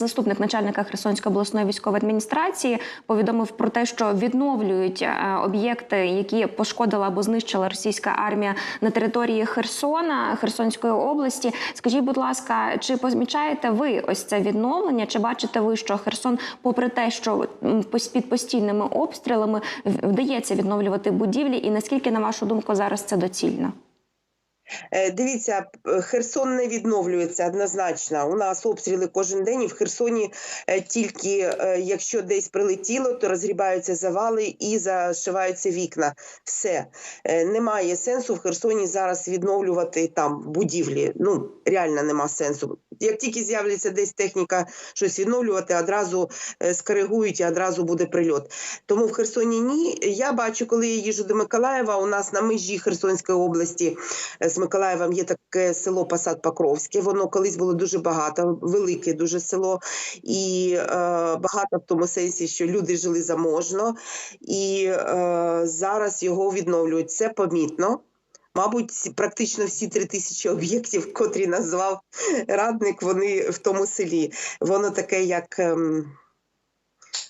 Заступник начальника Херсонської обласної військової адміністрації повідомив про те, що відновлюють е, об'єкти, які пошкодила або знищила російська армія на території Херсона Херсонської області. Скажіть, будь ласка, чи помічаєте ви ось це відновлення? Чи бачите ви, що Херсон, попри те, що під постійними обстрілами вдається відновлювати будівлі, і наскільки на вашу думку зараз це доцільно? Е, Дивіться, Херсон не відновлюється однозначно. У нас обстріли кожен день, і в Херсоні е, тільки е, якщо десь прилетіло, то розгрібаються завали і зашиваються вікна. Все Е, немає сенсу в Херсоні зараз відновлювати там будівлі. Ну реально нема сенсу. Як тільки з'являється десь техніка щось відновлювати, одразу е, скоригують і одразу буде прильот. Тому в Херсоні ні. Я бачу, коли я їжджу до Миколаєва, у нас на межі Херсонської області е, з Миколаєвом є таке село Посад Покровське. Воно колись було дуже багато, велике дуже село, і е, багато в тому сенсі, що люди жили заможно, і е, зараз його відновлюють. Це помітно. Мабуть, практично всі три тисячі об'єктів, котрі назвав радник, вони в тому селі. Воно таке, як. ем,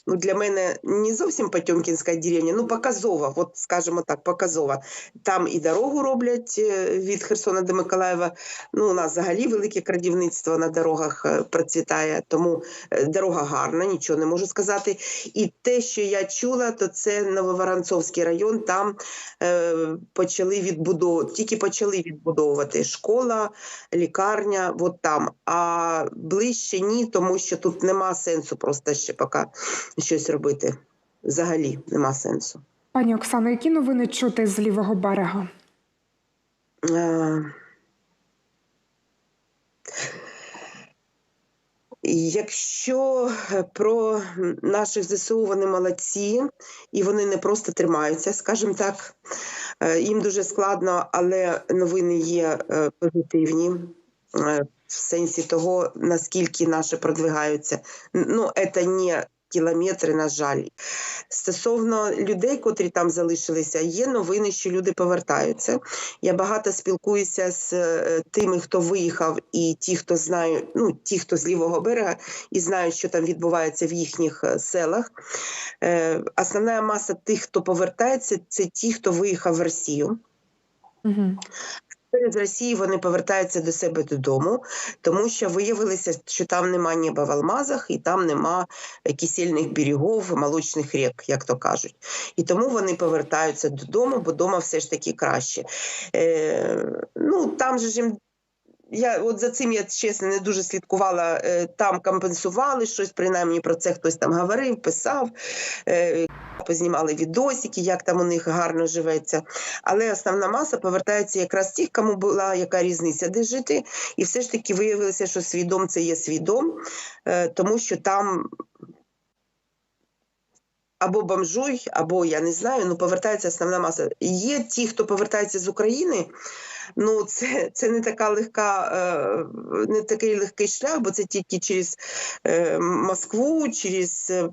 Ну, для мене не зовсім Потьомкінська деревня, ну показова, от скажімо так, показова. Там і дорогу роблять е, від Херсона до Миколаєва. Ну, у нас взагалі велике крадівництво на дорогах е, процвітає, тому е, дорога гарна, нічого не можу сказати. І те, що я чула, то це Нововоронцовський район. Там е, почали відбудовувати, тільки почали відбудовувати школа, лікарня, от там. А ближче ні, тому що тут нема сенсу просто ще поки щось робити. Взагалі нема сенсу. Пані Оксано, які новини чути з лівого берега? Е, Якщо про наших ЗСУ вони молодці, і вони не просто тримаються, скажімо так, Е, їм дуже складно, але новини є е, позитивні. е, В сенсі того, наскільки наші продвигаються. Ну, це не кілометри, на жаль. Стосовно людей, котрі там залишилися, є новини, що люди повертаються. Я багато спілкуюся з е, тими, хто виїхав, і ті, хто знає, ну ті, хто з лівого берега, і знають, що там відбувається в їхніх е, селах. Е, Основна маса тих, хто повертається, це ті, хто виїхав в Росію. Угу. З Росії вони повертаються до себе додому, тому що виявилося, що там нема ніби в алмазах і там нема кисельних берегів, молочних рік, як то кажуть. І тому вони повертаються додому, бо вдома все ж таки краще. Е, ну, там же ж їм я от за цим я чесно не дуже слідкувала. Е, Там компенсували щось, принаймні про це хтось там говорив, писав. Е, Познімали відосики, як там у них гарно живеться. Але основна маса повертається якраз тих, кому була яка різниця, де жити. І все ж таки виявилося, що свій дом це є свій дом, е, тому що там або бомжуй, або я не знаю, ну повертається основна маса. Є ті, хто повертається з України. Ну, це, це не така легка, е, не такий легкий шлях, бо це тільки через е, Москву, через е,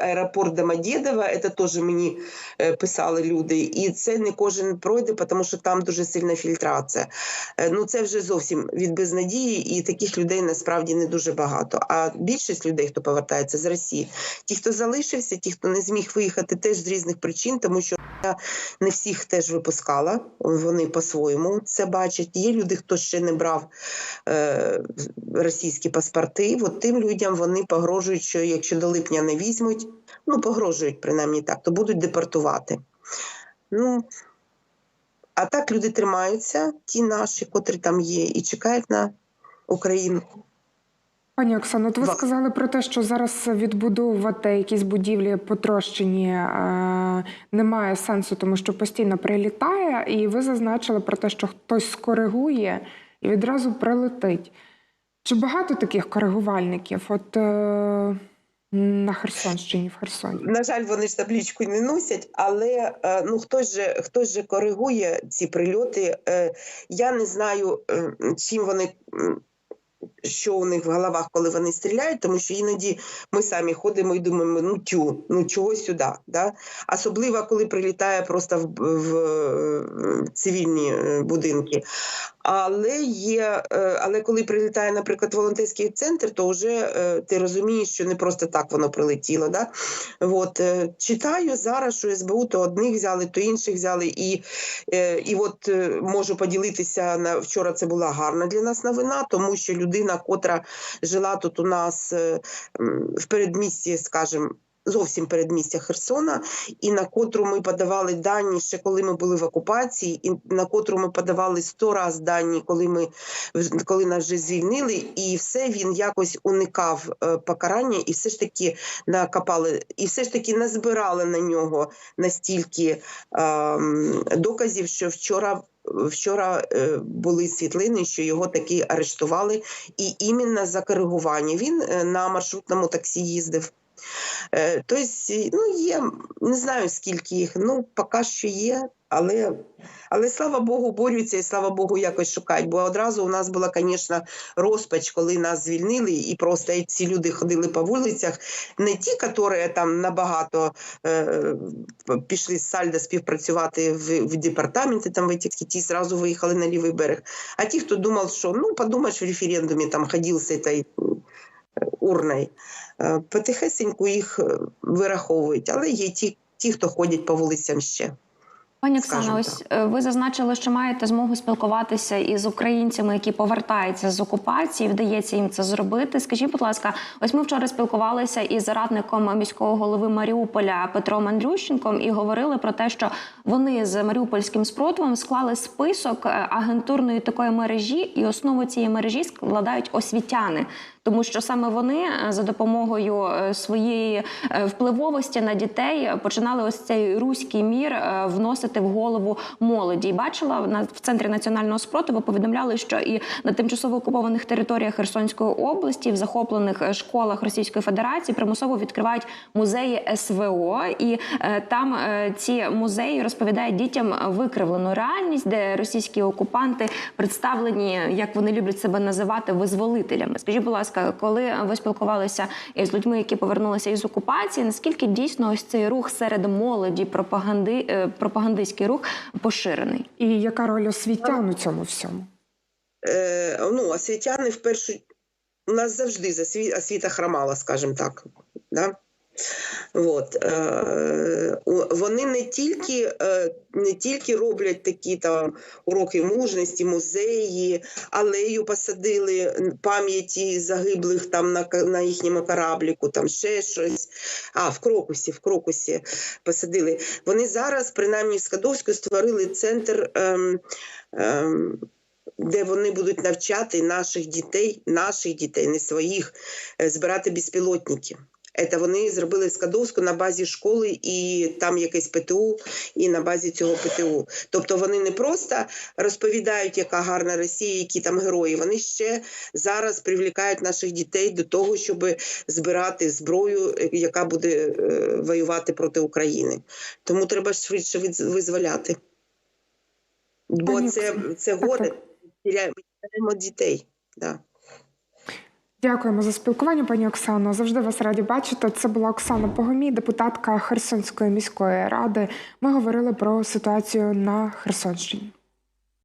аеропорт Домодєдова. Це теж мені писали люди. І це не кожен пройде, тому що там дуже сильна фільтрація. Ну, це вже зовсім від безнадії, і таких людей насправді не дуже багато. А більшість людей, хто повертається з Росії, ті, хто залишився, ті, хто не зміг виїхати, теж з різних причин, тому що я не всіх теж випускала. Вони по-своєму це бачать. Є люди, хто ще не брав е, російські паспорти. От тим людям вони погрожують, що якщо до липня не візьмуть, ну погрожують принаймні так, то будуть депортувати. Ну, а так люди тримаються, ті наші, котрі там є, і чекають на Україну. Пані Оксано, от ви сказали про те, що зараз відбудовувати якісь будівлі потрощені е, немає сенсу, тому що постійно прилітає, і ви зазначили про те, що хтось скоригує і відразу прилетить. Чи багато таких коригувальників? От е, на Херсонщині, в Херсоні? На жаль, вони ж таблічку не носять, але е, ну хтось же хтось же коригує ці прильоти. Е, Я не знаю, е, чим вони. Що у них в головах, коли вони стріляють, тому що іноді ми самі ходимо і думаємо, ну тю, ну чого сюди. Да? Особливо, коли прилітає просто в, в, цивільні е, будинки. Але є, е, але коли прилітає, наприклад, волонтерський центр, то вже е, ти розумієш, що не просто так воно прилетіло. Да? От, читаю зараз, що СБУ то одних взяли, то інших взяли. І, і от можу поділитися на вчора. Це була гарна для нас новина, тому що людина, котра жила тут у нас е, в передмісті, скажімо, зовсім передмістя Херсона, і на котру ми подавали дані ще коли ми були в окупації, і на котру ми подавали сто раз дані, коли ми коли нас вже звільнили, і все він якось уникав е, покарання, і все ж таки накопали, і все ж таки назбирали на нього настільки ем, доказів, що вчора. Вчора е, були світлини, що його таки арештували, і іменно за коригування. Він е, на маршрутному таксі їздив. Тобто, ну є, не знаю скільки їх, ну поки що є, але, але слава Богу, борються і слава Богу, якось шукають. Бо одразу у нас була, звісно, розпач, коли нас звільнили, і просто ці люди ходили по вулицях. Не ті, які там набагато е, пішли з Сальда співпрацювати в, в департаменті, там в ті зразу виїхали на лівий берег. А ті, хто думав, що ну подумаєш, в референдумі там ходив з цією урною. Е, Потихесеньку їх е, вираховують, але є ті, ті, хто ходять по вулицям ще. Пані Скажемо ось е, ви зазначили, що маєте змогу спілкуватися із українцями, які повертаються з окупації. Вдається їм це зробити. Скажіть, будь ласка, ось ми вчора спілкувалися із радником міського голови Маріуполя Петром Андрющенком і говорили про те, що вони з маріупольським спротивом склали список е, агентурної такої мережі, і основу цієї мережі складають освітяни. Тому що саме вони е, за допомогою е, своєї е, впливовості на дітей починали ось цей руський мір вносити в голову молоді. І бачила в центрі національного спротиву повідомляли, що і на тимчасово окупованих територіях Херсонської області, в захоплених школах Російської Федерації, примусово відкривають музеї СВО, і там ці музеї розповідають дітям викривлену реальність, де російські окупанти представлені, як вони люблять себе називати, визволителями. Скажіть, будь ласка, коли ви спілкувалися з людьми, які повернулися із окупації, наскільки дійсно ось цей рух серед молоді, пропаганди, е, пропагандистський рух поширений? І яка роль освітян у цьому всьому? Е, ну, освітяни в першу у нас завжди засві- освіта хромала, скажімо так. Да? От, е, вони не тільки, е, не тільки роблять такі там уроки мужності, музеї, алею посадили пам'яті загиблих там на, на їхньому корабліку, там ще щось. А, в Крокусі, в Крокусі посадили. Вони зараз, принаймні в Скадовську, створили центр. Ем, ем, де вони будуть навчати наших дітей, наших дітей, не своїх, е, збирати безпілотники. Це вони зробили Скадовську на базі школи, і там якесь ПТУ, і на базі цього ПТУ. Тобто вони не просто розповідають, яка гарна Росія, які там герої. Вони ще зараз привлікають наших дітей до того, щоб збирати зброю, яка буде е, воювати проти України. Тому треба швидше визволяти. Бо це, це горе. теряємо дітей. Да. Дякуємо за спілкування, пані Оксано. Завжди вас раді бачити. Це була Оксана Погомій, депутатка Херсонської міської ради. Ми говорили про ситуацію на Херсонщині.